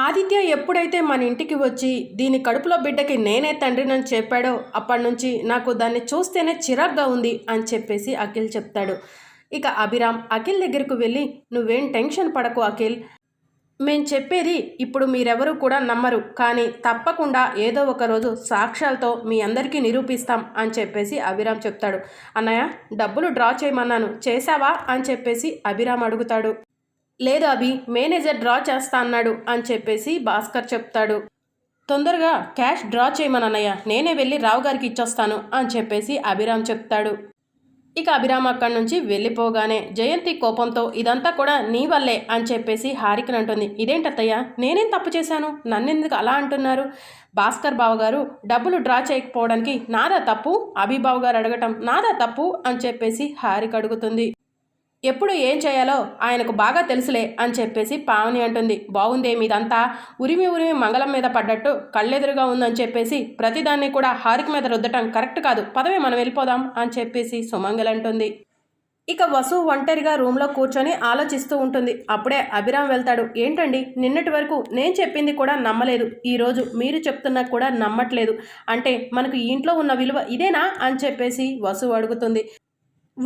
ఆదిత్య ఎప్పుడైతే మన ఇంటికి వచ్చి దీని కడుపులో బిడ్డకి నేనే తండ్రినని చెప్పాడో అప్పటి నుంచి నాకు దాన్ని చూస్తేనే చిరాగ్గా ఉంది అని చెప్పేసి అఖిల్ చెప్తాడు. ఇక అభిరామ్ అఖిల్ దగ్గరకు వెళ్ళి నువ్వేం టెన్షన్ పడకు అఖిల్. మేం చెప్పేది ఇప్పుడు మీరెవరూ కూడా నమ్మరు. కానీ తప్పకుండా ఏదో ఒకరోజు సాక్ష్యాలతో మీ అందరికీ నిరూపిస్తాం అని చెప్పేసి అభిరామ్ చెప్తాడు. అన్నయ్య డబ్బులు డ్రా చేయమన్నాను. చేశావా? అని చెప్పేసి అభిరామ్ అడుగుతాడు. లేదు అభి మేనేజర్ డ్రా చేస్తా అన్నాడు అని చెప్పేసి భాస్కర్ చెప్తాడు. తొందరగా క్యాష్ డ్రా చేయమనన్నయ్య నేనే వెళ్ళి రావు గారికి ఇచ్చొస్తాను అని చెప్పేసి అభిరామ్ చెప్తాడు. ఇక అభిరామ్ అక్కడి నుంచి వెళ్ళిపోగానే జయంతి కోపంతో ఇదంతా కూడా నీ వల్లే అని చెప్పేసి హారికను అంటుంది. ఇదేంటత్తయ్య నేనేం తప్పు చేశాను? నన్నెందుకు అలా అంటున్నారు? భాస్కర్ బావ గారు డబ్బులు డ్రా చేయకపోవడానికి నాదా తప్పు? అభిబావ్ గారు అడగటం నాదా తప్పు? అని చెప్పేసి హారిక అడుగుతుంది. ఎప్పుడు ఏం చేయాలో ఆయనకు బాగా తెలుసులే అని చెప్పేసి పావని అంటుంది. బాగుందే మీదంతా. ఉరిమి ఉరిమి మంగళం మీద పడ్డట్టు కళ్ళెదురుగా ఉందని చెప్పేసి ప్రతిదాన్ని కూడా హారిక మీద రుద్దటం కరెక్ట్ కాదు. పదవి మనం వెళ్ళిపోదాం అని చెప్పేసి సుమంగల్ అంటుంది. ఇక వసు ఒంటరిగా రూమ్లో కూర్చొని ఆలోచిస్తూ ఉంటుంది. అప్పుడే అభిరామ్ వెళ్తాడు. ఏంటండి? నిన్నటి వరకు నేను చెప్పింది కూడా నమ్మలేదు. ఈరోజు మీరు చెప్తున్నా కూడా నమ్మట్లేదు. అంటే మనకు ఇంట్లో ఉన్న విలువ ఇదేనా? అని చెప్పేసి వసు అడుగుతుంది.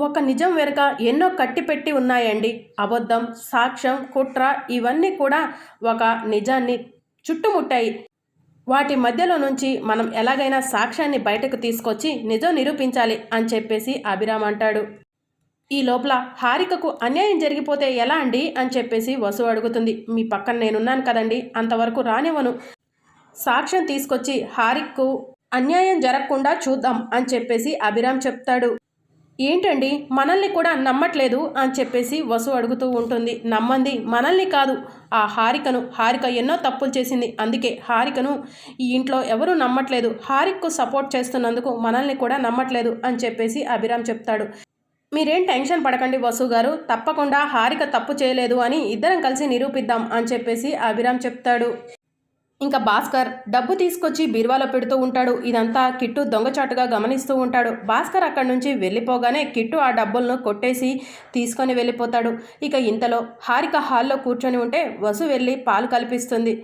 ఒక నిజం వెనుక ఎన్నో కట్టిపెట్టి ఉన్నాయండి. అబద్ధం సాక్ష్యం కుట్ర ఇవన్నీ కూడా ఒక నిజాన్ని చుట్టుముట్టాయి. వాటి మధ్యలో నుంచి మనం ఎలాగైనా సాక్ష్యాన్ని బయటకు తీసుకొచ్చి నిజం నిరూపించాలి అని చెప్పేసి అభిరామ్ అంటాడు. ఈ లోపల హారికకు అన్యాయం జరిగిపోతే ఎలా అండి? అని చెప్పేసి వసు అడుగుతుంది. మీ పక్కన నేనున్నాను కదండి అంతవరకు రానివ్వను. సాక్ష్యం తీసుకొచ్చి హారిక్కు అన్యాయం జరగకుండా చూద్దాం అని చెప్పేసి అభిరామ్ చెప్తాడు. ఏంటండి? మనల్ని కూడా నమ్మట్లేదు అని చెప్పేసి వసు అడుగుతూ ఉంటుంది. నమ్మంది మనల్ని కాదు. ఆ హారికను హారిక ఎన్నో తప్పులు చేసింది. అందుకే హారికను ఈ ఇంట్లో ఎవరూ నమ్మట్లేదు. హారికకు సపోర్ట్ చేస్తున్నందుకు మనల్ని కూడా నమ్మట్లేదు అని చెప్పేసి అభిరామ్ చెప్తాడు. మీరేం టెన్షన్ పడకండి వసు గారు. తప్పకుండా హారిక తప్పు చేయలేదు అని ఇద్దరం కలిసి నిరూపిద్దాం అని చెప్పేసి అభిరామ్ చెప్తాడు. ఇంకా భాస్కర్ డబ్బు తీసుకొచ్చి బీరువాలో పెడుతూ ఉంటాడు. ఇదంతా కిట్టు దొంగచాటుగా గమనిస్తూ ఉంటాడు. భాస్కర్ అక్కడి నుంచి వెళ్ళిపోగానే కిట్టు ఆ డబ్బులను కొట్టేసి తీసుకొని వెళ్ళిపోతాడు. ఇక ఇంతలో హారిక హాల్లో కూర్చొని ఉంటే వసు వెళ్ళి పాలు కల్పిస్తుంది.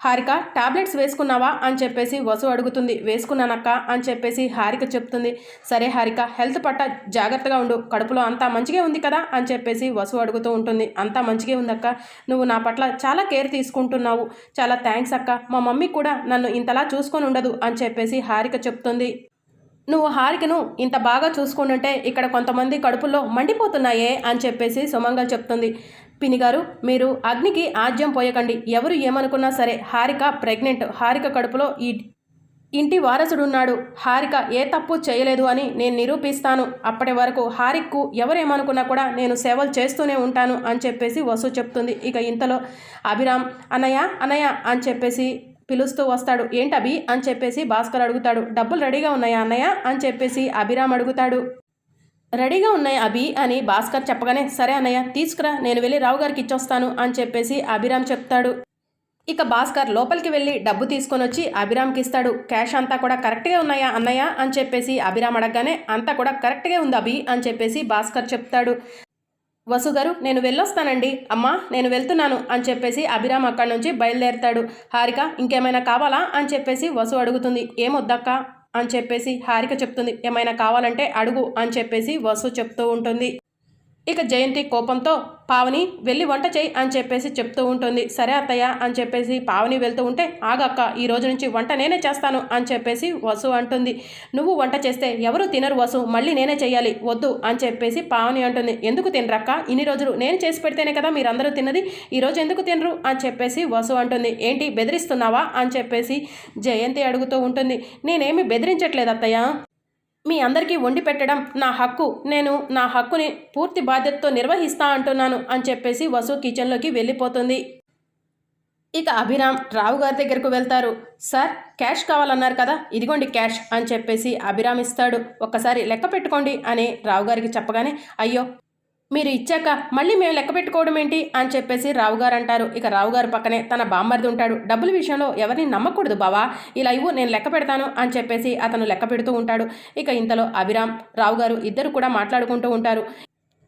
హారిక టాబ్లెట్స్ వేసుకున్నావా? అని చెప్పేసి వసు అడుగుతుంది. వేసుకున్నానక్క అని చెప్పేసి హారిక చెప్తుంది. సరే హారిక హెల్త్ పట్ల జాగ్రత్తగా ఉండు. కడుపులో అంతా మంచిగా ఉంది కదా? అని చెప్పేసి వసు అడుగుతూ ఉంటుంది. అంతా మంచిగా ఉందక్క. నువ్వు నా పట్ల చాలా కేర్ తీసుకుంటున్నావు. చాలా థ్యాంక్స్ అక్క. మా మమ్మీ కూడా నన్ను ఇంతలా చూసుకొని ఉండదు అని చెప్పేసి హారిక చెప్తుంది. నువ్వు హారికను ఇంత బాగా చూసుకుంటుంటే ఇక్కడ కొంతమంది కడుపులో మండిపోతున్నాయే? అని చెప్పేసి సుమంగల్ చెప్తుంది. పినిగారు మీరు అగ్నికి ఆజ్యం పోయకండి. ఎవరు ఏమనుకున్నా సరే హారిక ప్రెగ్నెంట్. హారిక కడుపులో ఈ ఇంటి వారసుడున్నాడు. హారిక ఏ తప్పు చేయలేదు అని నేను నిరూపిస్తాను. అప్పటి వరకు హారిక్కు ఎవరేమనుకున్నా కూడా నేను సేవలు చేస్తూనే ఉంటాను అని చెప్పేసి వసు చెప్తుంది. ఇక ఇంతలో అభిరామ్ అన్నయ్య అన్నయ్య అని చెప్పేసి పిలుస్తూ వస్తాడు. ఏంటభి అని చెప్పేసి భాస్కర్ అడుగుతాడు. డబ్బులు రెడీగా ఉన్నాయా అన్నయ్య? అని చెప్పేసి అభిరామ్ అడుగుతాడు. రెడీగా ఉన్నాయి అభి అని భాస్కర్ చెప్పగానే సరే అన్నయ్య తీసుకురా నేను వెళ్ళి రావు గారికి ఇచ్చొస్తాను అని చెప్పేసి అభిరామ్ చెప్తాడు. ఇక భాస్కర్ లోపలికి వెళ్ళి డబ్బు తీసుకొని వచ్చి అభిరామ్కి ఇస్తాడు. క్యాష్ అంతా కూడా కరెక్ట్గా ఉన్నాయా అన్నయ్య? అని చెప్పేసి అభిరామ్ అడగగానే అంతా కూడా కరెక్ట్గా ఉంది అభి అని చెప్పేసి భాస్కర్ చెప్తాడు. వసు గారు నేను వెళ్ళొస్తానండి. అమ్మా నేను వెళ్తున్నాను అని చెప్పేసి అభిరామ్ అక్కడి నుంచి బయలుదేరుతాడు. హారిక ఇంకేమైనా కావాలా? అని చెప్పేసి వసు అడుగుతుంది. ఏమొద్దక్క? అని చెప్పేసి హారిక చెప్తుంది. ఏమైనా కావాలంటే అడుగు అని చెప్పేసి వసు చెప్తూ ఉంటుంది. ఇక జయంతి కోపంతో పావని వెళ్ళి వంట చేయి అని చెప్పేసి చెప్తూ ఉంటుంది. సరే అత్తయ్య అని చెప్పేసి పావని వెళ్తూ ఉంటే ఆగక్క ఈ రోజు నుంచి వంట నేనే చేస్తాను అని చెప్పేసి వసు అంటుంది. నువ్వు వంట చేస్తే ఎవరు తినరు వసు మళ్ళీ నేనే చేయాలి వద్దు అని చెప్పేసి పావని అంటుంది. ఎందుకు తినరక్క? ఇన్ని రోజులు నేను చేసి పెడితేనే కదా మీరందరూ తిన్నది ఈరోజు ఎందుకు తినరు అని చెప్పేసి వసు అంటుంది. ఏంటి బెదిరిస్తున్నావా అని చెప్పేసి జయంతి అడుగుతూ ఉంటుంది. నేనేమి బెదిరించట్లేదు అత్తయ్య. మీ అందరికీ వండి పెట్టడం నా హక్కు. నేను నా హక్కుని పూర్తి బాధ్యతతో నిర్వహిస్తా అంటున్నాను అని చెప్పేసి వసు కిచెన్లోకి వెళ్ళిపోతుంది. ఇక అభిరామ్ రావు గారి దగ్గరకు వెళ్తారు. సార్ క్యాష్ కావాలన్నారు కదా ఇదిగోండి క్యాష్ అని చెప్పేసి అభిరామ్ ఇస్తాడు. ఒక్కసారి లెక్క పెట్టుకోండి అని రావు గారికి చెప్పగానే అయ్యో మీరు ఇచ్చాక మళ్ళీ మేము లెక్క పెట్టుకోవడం ఏంటి అని చెప్పేసి రావు గారు అంటారు. ఇక రావుగారు పక్కనే తన బామ్మర్ది ఉంటాడు. డబ్బుల విషయంలో ఎవరిని నమ్మకూడదు బావా. ఇలా ఇవ్వు నేను లెక్క పెడతాను అని చెప్పేసి అతను లెక్క పెడుతూ ఉంటాడు. ఇక ఇంతలో అభిరామ్ రావు గారు ఇద్దరు కూడా మాట్లాడుకుంటూ ఉంటారు.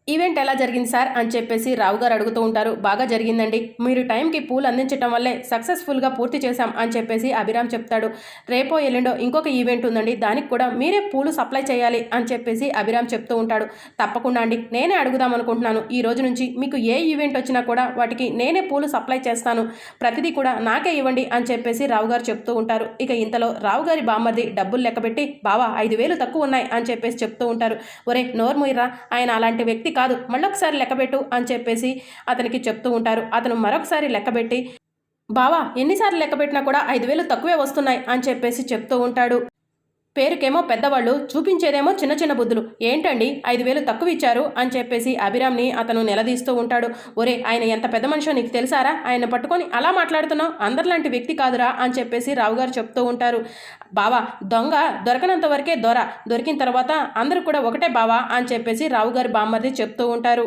ఈవెంట్ ఎలా జరిగింది సార్ అని చెప్పేసి రావు గారు అడుగుతూ ఉంటారు. బాగా జరిగిందండి. మీరు టైంకి పూలు అందించడం వల్లే సక్సెస్ఫుల్గా పూర్తి చేశాం అని చెప్పేసి అభిరామ్ చెప్తాడు. రేపో ఎల్లుండో ఇంకొక ఈవెంట్ ఉందండి. దానికి కూడా మీరే పూలు సప్లై చేయాలి అని చెప్పేసి అభిరామ్ చెప్తూ ఉంటాడు. తప్పకుండా అండి. నేనే అడుగుదాం అనుకుంటున్నాను. ఈ రోజు నుంచి మీకు ఏ ఈవెంట్ వచ్చినా కూడా వాటికి నేనే పూలు సప్లై చేస్తాను. ప్రతిదీ కూడా నాకే ఇవ్వండి అని చెప్పేసి రావు గారు చెప్తూ ఉంటారు. ఇక ఇంతలో రావు గారి బామ్మర్ది డబ్బులు లెక్కబెట్టి బావా ఐదు వేలు తక్కువ ఉన్నాయి అని చెప్పేసి చెప్తూ ఉంటారు. ఒరే నోర్ముయిరా ఆయన అలాంటి వ్యక్తి కాదు మళ్ళొకసారి లెక్కబెట్టు అని చెప్పేసి అతనికి చెప్తూ ఉంటారు. అతను మరొకసారి లెక్కబెట్టి బావా ఎన్నిసార్లు లెక్కబెట్టినా కూడా ఐదు వేలు తక్కువే వస్తున్నాయి అని చెప్పేసి చెప్తూ ఉంటాడు. పేరుకేమో పెద్దవాళ్ళు చూపించేదేమో చిన్న చిన్న బుద్ధులు. ఏంటండి? ఐదు వేలు తక్కువ ఇచ్చారు అని చెప్పేసి అభిరామ్ని అతను నిలదీస్తూ ఉంటాడు. ఒరే ఆయన ఎంత పెద్ద మనిషో నీకు తెలుసారా? ఆయన పట్టుకొని అలా మాట్లాడుతున్నావు? అందరిలాంటి వ్యక్తి కాదురా అని చెప్పేసి రావు గారు చెప్తూ ఉంటారు. బావా దొంగ దొరకనంత వరకే దొర. దొరికిన తర్వాత అందరూ కూడా ఒకటే బావా అని చెప్పేసి రావు గారు బామ్మర్ది చెప్తూ ఉంటారు.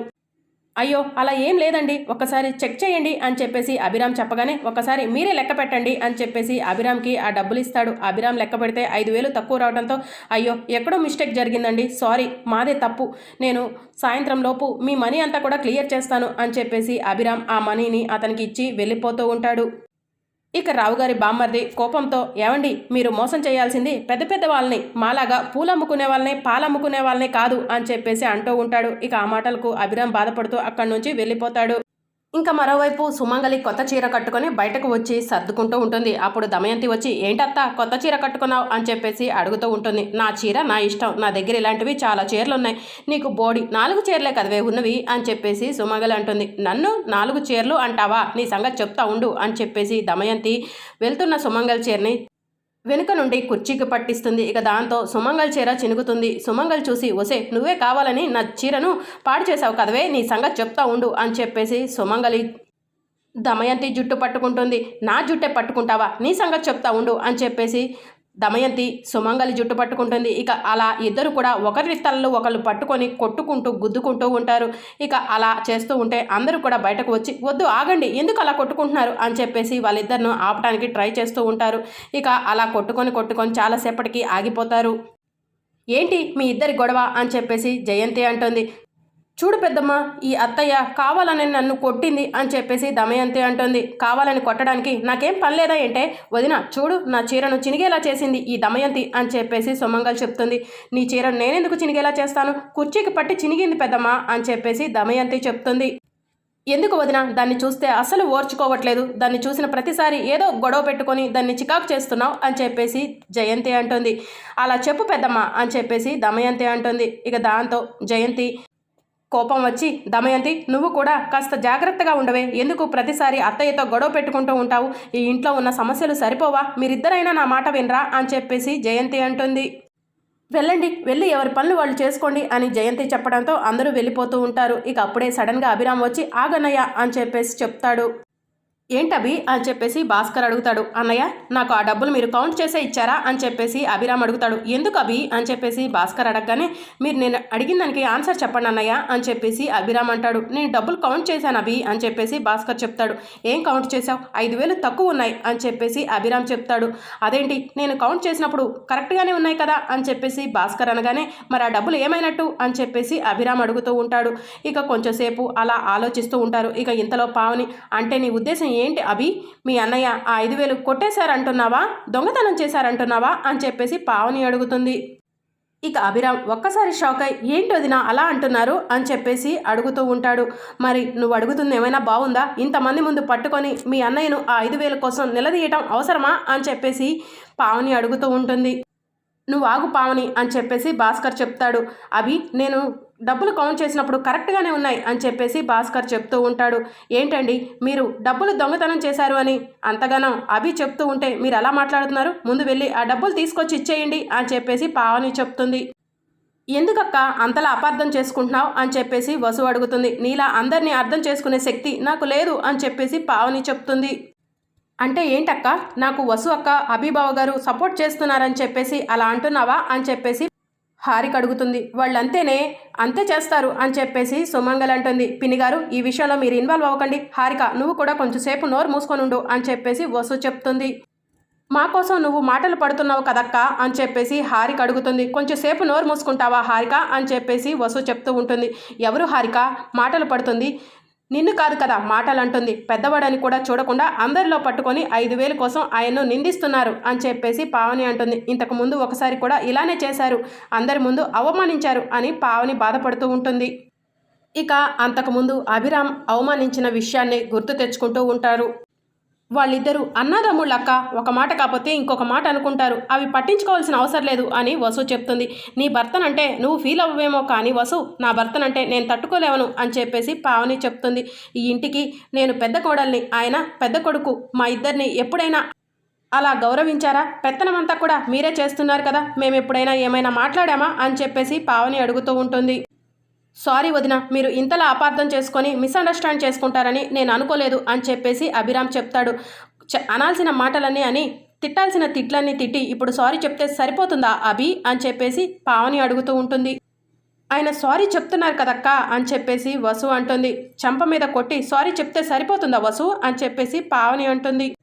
అయ్యో అలా ఏం లేదండి. ఒక్కసారి చెక్ చేయండి అని చెప్పేసి అభిరామ్ చెప్పగానే ఒకసారి మీరే లెక్క పెట్టండి అని చెప్పేసి అభిరామ్కి ఆ డబ్బులు ఇస్తాడు. అభిరామ్ లెక్క పెడితే ఐదు వేలు తక్కువ రావడంతో అయ్యో ఎక్కడో మిస్టేక్ జరిగిందండి. సారీ మాదే తప్పు. నేను సాయంత్రం లోపు మీ మనీ అంతా కూడా క్లియర్ చేస్తాను అని చెప్పేసి అభిరామ్ ఆ మనీని అతనికి ఇచ్చి వెళ్ళిపోతూ ఉంటాడు. ఇక రావుగారి బామ్మర్ది కోపంతో ఏమండి మీరు మోసం చేయాల్సింది పెద్ద పెద్ద వాళ్ళని మాలాగా పూలమ్ముకునే వాళ్ళని పాలమ్ముకునే వాళ్ళని కాదు అని చెప్పేసి అంటూ ఉంటాడు. ఇక ఆ మాటలకు అభిరామ్ బాధపడుతూ అక్కడి నుంచి వెళ్ళిపోతాడు. ఇంకా మరోవైపు సుమంగలి కొత్త చీర కట్టుకొని బయటకు వచ్చి సర్దుకుంటూ ఉంటుంది. అప్పుడు దమయంతి వచ్చి ఏంటత్తా కొత్త చీర కట్టుకున్నావు? అని చెప్పేసి అడుగుతూ ఉంటుంది. నా చీర నా ఇష్టం. నా దగ్గర ఇలాంటివి చాలా చీరలు ఉన్నాయి నీకు బోడి నాలుగు చీరలే కదవే ఉన్నవి? అని చెప్పేసి సుమంగలి అంటుంది. నన్ను నాలుగు చీరలు అంటావా? నీ సంగతి చెప్తా ఉండు అని చెప్పేసి దమయంతి వెళ్తున్న సుమంగలి చీరని వెనుక నుండి కుర్చీకి పట్టిస్తుంది. ఇక దాంతో సుమంగల్ చీర చినుగుతుంది సుమంగల్ చూసి ఒసే నువ్వే కావాలని నా చీరను పాడు చేసావు కదవే నీ సంగతి చెప్తా ఉండు అని చెప్పేసి సుమంగలి దమయంతి జుట్టు పట్టుకుంటుంది. నా జుట్టే పట్టుకుంటావా? నీ సంగతి చెప్తా ఉండు అని చెప్పేసి దమయంతి సుమంగలి జుట్టు పట్టుకుంటుంది. ఇక అలా ఇద్దరు కూడా ఒకరి తలలు ఒకళ్ళు పట్టుకొని కొట్టుకుంటూ గుద్దుకుంటూ ఉంటారు. ఇక అలా చేస్తూ ఉంటే అందరూ కూడా బయటకు వచ్చి వద్దు ఆగండి ఎందుకు అలా కొట్టుకుంటున్నారు? అని చెప్పేసి వాళ్ళిద్దరిను ఆపడానికి ట్రై చేస్తూ ఉంటారు. ఇక అలా కొట్టుకొని కొట్టుకొని చాలాసేపటికి ఆగిపోతారు. ఏంటి మీ ఇద్దరి గొడవ? అని చెప్పేసి జయంతి అంటుంది. చూడు పెద్దమ్మ ఈ అత్తయ్య కావాలని నన్ను కొట్టింది అని చెప్పేసి దమయంతి అంటుంది. కావాలని కొట్టడానికి నాకేం పని లేదా ఏంటే? వదిన చూడు నా చీరను చినిగేలా చేసింది ఈ దమయంతి అని చెప్పేసి సుమంగల్ చెప్తుంది. నీ చీరను నేనెందుకు చినిగేలా చేస్తాను? కుర్చీకి పట్టి చినిగింది పెద్దమ్మ అని చెప్పేసి దమయంతి చెప్తుంది. ఎందుకు వదిన? దాన్ని చూస్తే అసలు ఓర్చుకోవట్లేదు. దాన్ని చూసిన ప్రతిసారి ఏదో గొడవ పెట్టుకొని దాన్ని చికాకు చేస్తున్నావు అని చెప్పేసి జయంతి అంటుంది. అలా చెప్పు పెద్దమ్మ అని చెప్పేసి దమయంతి అంటుంది. ఇక దాంతో జయంతి కోపం వచ్చి దమయంతి నువ్వు కూడా కాస్త జాగ్రత్తగా ఉండవే. ఎందుకు ప్రతిసారి అత్తయ్యతో గొడవ పెట్టుకుంటూ ఉంటావు? ఈ ఇంట్లో ఉన్న సమస్యలు సరిపోవా? మీరిద్దరైనా నా మాట వినరా? అని చెప్పేసి జయంతి అంటుంది. వెళ్ళండి వెళ్ళి ఎవరి పనులు వాళ్ళు చేసుకోండి అని జయంతి చెప్పడంతో అందరూ వెళ్ళిపోతూ ఉంటారు. ఇక అప్పుడే సడన్గా అభిరామ్ వచ్చి ఆగనయ్య అని చెప్పేసి చెప్తాడు. ఏంటభి అని చెప్పేసి భాస్కర్ అడుగుతాడు. అన్నయ్య నాకు ఆ డబ్బులు మీరు కౌంట్ చేసే ఇచ్చారా? అని చెప్పేసి అభిరామ్ అడుగుతాడు. ఎందుకు అభి? అని చెప్పేసి భాస్కర్ అడగగానే మీరు నేను అడిగిన దానికి ఆన్సర్ చెప్పండి అన్నయ్య అని చెప్పేసి అభిరామ్ అంటాడు. నేను డబ్బులు కౌంట్ చేశాను అభి అని చెప్పేసి భాస్కర్ చెప్తాడు. ఏం కౌంట్ చేశావు? ఐదు వేలు తక్కువ ఉన్నాయి అని చెప్పేసి అభిరామ్ చెప్తాడు. అదేంటి? నేను కౌంట్ చేసినప్పుడు కరెక్ట్గానే ఉన్నాయి కదా అని చెప్పేసి భాస్కర్ అనగానే మరి ఆ డబ్బులు ఏమైనట్టు? అని చెప్పేసి అభిరామ్ అడుగుతూ ఉంటాడు. ఇక కొంచెంసేపు అలా ఆలోచిస్తూ ఉంటారు. ఇక ఇంతలో పావని అంటే నీ ఉద్దేశం ఏంటి అభి? మీ అన్నయ్య ఆ ఐదు వేలు కొట్టేశారంటున్నావా? దొంగతనం చేశారంటున్నావా? అని చెప్పేసి పావని అడుగుతుంది. ఇక అభిరామ్ ఒక్కసారి షాక్ అయి ఏంటి వదినా అలా అంటున్నారు? అని చెప్పేసి అడుగుతూ ఉంటాడు. మరి నువ్వు అడుగుతుంది ఏమైనా బాగుందా? ఇంతమంది ముందు పట్టుకొని మీ అన్నయ్యను ఆ ఐదు వేల కోసం నిలదీయటం అవసరమా? అని చెప్పేసి పావని అడుగుతూ ఉంటుంది. నువ్వు ఆగు పావని అని చెప్పేసి భాస్కర్ చెప్తాడు. అభి నేను డబ్బులు కౌంట్ చేసినప్పుడు కరెక్ట్గానే ఉన్నాయి అని చెప్పేసి భాస్కర్ చెప్తూ ఉంటాడు. ఏంటండి? మీరు డబ్బులు దొంగతనం చేశారు అని అంతగానో అభి చెప్తూ ఉంటే మీరు ఎలా మాట్లాడుతున్నారు? ముందు వెళ్ళి ఆ డబ్బులు తీసుకొచ్చి ఇచ్చేయండి అని చెప్పేసి పావని చెప్తుంది. ఎందుకక్క అంతలా అపార్థం చేసుకుంటున్నావు అని చెప్పేసి వసు అడుగుతుంది. నీలా అందరినీ అర్థం చేసుకునే శక్తి నాకు లేదు అని చెప్పేసి పావని చెప్తుంది. అంటే ఏంటక్క? నాకు వసు అక్క అభిబావ గారు సపోర్ట్ చేస్తున్నారని చెప్పేసి అలా అంటున్నావా అని చెప్పేసి హారిక అడుగుతుంది వాళ్ళంతేనే అంతే చేస్తారు అని చెప్పేసి సుమంగల్ అంటుంది. పినిగారు ఈ విషయంలో మీరు ఇన్వాల్వ్ అవ్వకండి. హారిక నువ్వు కూడా కొంచెంసేపు నోరు మూసుకొని ఉండు అని చెప్పేసి వసు చెప్తుంది. మా కోసం నువ్వు మాటలు పడుతున్నావు కదక్క అని చెప్పేసి హారిక అడుగుతుంది. కొంచెంసేపు నోరు మూసుకుంటావా హారిక అని చెప్పేసి వసు చెప్తూ ఉంటుంది. ఎవరు హారిక? మాటలు పడుతుంది. నిన్ను కాదు కదా మాటలంటుంది. పెద్దవాడని కూడా చూడకుండా అందరిలో పట్టుకొని ఐదు వేలు కోసం ఆయన్ను నిందిస్తున్నారు అని చెప్పేసి పావని అంటుంది. ఇంతకు ముందు ఒకసారి కూడా ఇలానే చేశారు. అందరి ముందు అవమానించారు అని పావని బాధపడుతూ ఉంటుంది. ఇక అంతకుముందు అభిరామ్ అవమానించిన విషయాన్ని గుర్తు తెచ్చుకుంటూ ఉంటారు. వాళ్ళిద్దరూ అన్నదమ్ముళ్ళక్క ఒక మాట కాకపోతే ఇంకొక మాట అనుకుంటారు. అవి పట్టించుకోవాల్సిన అవసరం లేదు అని వసు చెప్తుంది. నీ భర్తనంటే నువ్వు ఫీల్ అవ్వేమో కానీ వసు నా భర్తనంటే నేను తట్టుకోలేవను అని చెప్పేసి పావని చెప్తుంది. ఈ ఇంటికి నేను పెద్ద కోడల్ని ఆయన పెద్ద కొడుకు మా ఇద్దరిని ఎప్పుడైనా అలా గౌరవించారా? పెత్తనమంతా కూడా మీరే చేస్తున్నారు కదా మేము ఎప్పుడైనా ఏమైనా మాట్లాడామా? అని చెప్పేసి పావని అడుగుతూ ఉంటుంది. సారీ వదిన మీరు ఇంతలా అపార్థం చేసుకొని మిస్అండర్స్టాండ్ చేసుకుంటారని నేను అనుకోలేదు అని చెప్పేసి అభిరామ్ చెప్తాడు. చ- అనాల్సిన మాటలన్నీ అని తిట్టాల్సిన తిట్లన్నీ తిట్టి ఇప్పుడు సారీ చెప్తే సరిపోతుందా అభి అని చెప్పేసి పావని అడుగుతూ ఉంటుంది. ఆయన సారీ చెప్తున్నారు కదక్క అని చెప్పేసి వసు అంటుంది. చంప మీద కొట్టి సారీ చెప్తే సరిపోతుందా వసు అని చెప్పేసి పావని అంటుంది.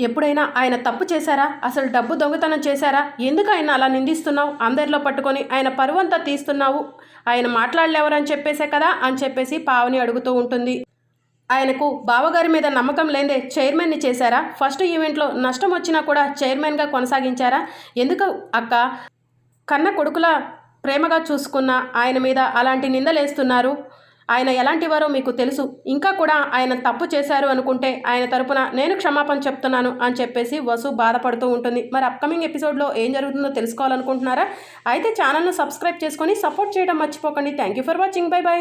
ఎప్పుడైనా ఆయన తప్పు చేశారా? అసలు డబ్బు దొంగతనం చేశారా? ఎందుకు ఆయన అలా నిందిస్తున్నావు? అందరిలో పట్టుకొని ఆయన పరువంతా తీస్తున్నావు. ఆయన మాట్లాడలేవరని చెప్పేసే కదా అని చెప్పేసి పావని అడుగుతూ ఉంటుంది. ఆయనకు బావగారి మీద నమ్మకం లేదే చైర్మన్ని చేశారా? ఫస్ట్ ఈవెంట్లో నష్టం వచ్చినా కూడా చైర్మన్గా కొనసాగించారా? ఎందుకు అక్క? కన్న కొడుకుల ప్రేమగా చూసుకున్న ఆయన మీద అలాంటి నిందలేస్తున్నారు? ఆయన ఎలాంటివారో మీకు తెలుసు. ఇంకా కూడా ఆయన తప్పు చేశారు అనుకుంటే ఆయన తరపున నేను క్షమాపణ చెప్తున్నాను అని చెప్పేసి వసు బాధపడుతూ ఉంటుంది. మరి అప్కమింగ్ ఎపిసోడ్లో ఏం జరుగుతుందో తెలుసుకోవాలనుకుంటున్నారా? అయితే ఛానల్ను సబ్స్క్రైబ్ చేసుకొని సపోర్ట్ చేయడం మర్చిపోకండి. Thank you for watching bye bye